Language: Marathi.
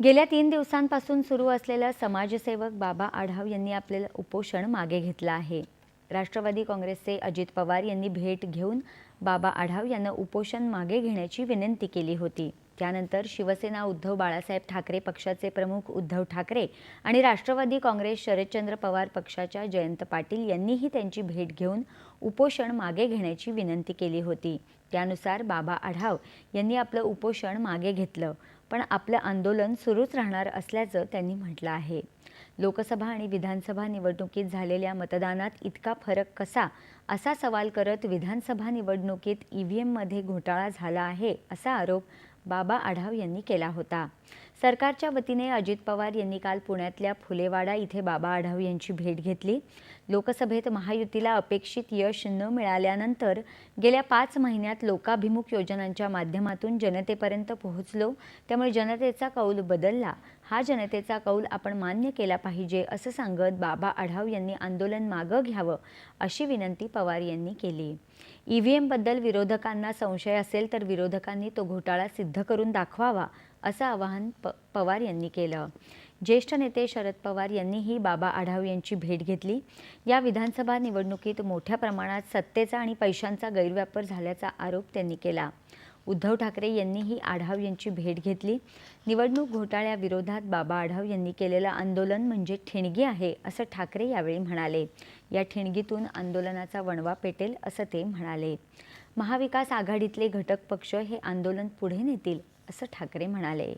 गेल्या तीन दिवसांपासून सुरू असलेल्या समाजसेवक बाबा आढाव यांनी आपले उपोषण मागे घेतलं आहे. राष्ट्रवादी काँग्रेसचे अजित पवार यांनी भेट घेऊन बाबा आढाव यांना उपोषण मागे घेण्याची विनंती केली होती. त्यानंतर शिवसेना उद्धव बाळासाहेब ठाकरे पक्षाचे प्रमुख उद्धव ठाकरे आणि राष्ट्रवादी काँग्रेस शरदचंद्र पवार पक्षाच्या जयंत पाटील यांनीही त्यांची भेट घेऊन उपोषण मागे घेण्याची विनंती केली होती. त्यानुसार बाबा आढाव यांनी आपलं उपोषण मागे घेतलं पण आपलं आंदोलन सुरूच राहणार असल्याचं त्यांनी म्हटलं आहे. लोकसभा आणि विधानसभा निवडणुकीत झालेल्या मतदानात इतका फरक कसा असा सवाल करत विधानसभा निवडणुकीत ई व्ही एममध्ये घोटाळा झाला आहे असा आरोप बाबा आढाव यांनी केला होता. सरकारच्या वतीने अजित पवार यांनी काल पुण्यातल्या फुलेवाडा इथे बाबा आढाव यांची भेट घेतली. लोकसभेत महायुतीला अपेक्षित यश न मिळाल्यानंतर गेल्या पाच महिन्यात लोकाभिमुख योजनांच्या माध्यमातून जनतेपर्यंत पोहोचलो. त्यामुळे जनतेचा कौल बदलला. हा जनतेचा कौल आपण मान्य केला पाहिजे असं सांगत बाबा आढाव यांनी आंदोलन मागं घ्यावं अशी विनंती पवार यांनी केली. ई व्ही एमबद्दल विरोधकांना संशय असेल तर विरोधकांनी तो घोटाळा सिद्ध करून दाखवावा असं आवाहन प पवार यांनी केलं. ज्येष्ठ नेते शरद पवार यांनीही बाबा आढाव यांची भेट घेतली. या विधानसभा निवडणुकीत मोठ्या प्रमाणात सत्तेचा आणि पैशांचा गैरवापर झाल्याचा आरोप त्यांनी केला. उद्धव ठाकरे यांनीही आढाव यांची भेट घेतली. निवडणूक घोटाळ्याविरोधात बाबा आढाव यांनी केलेलं आंदोलन म्हणजे ठिणगी आहे असं ठाकरे यावेळी म्हणाले. या ठिणगीतून आंदोलनाचा वणवा पेटेल असं ते म्हणाले. महाविकास आघाडीतले घटक पक्ष हे आंदोलन पुढे नेतील असं ठाकरे म्हणाले.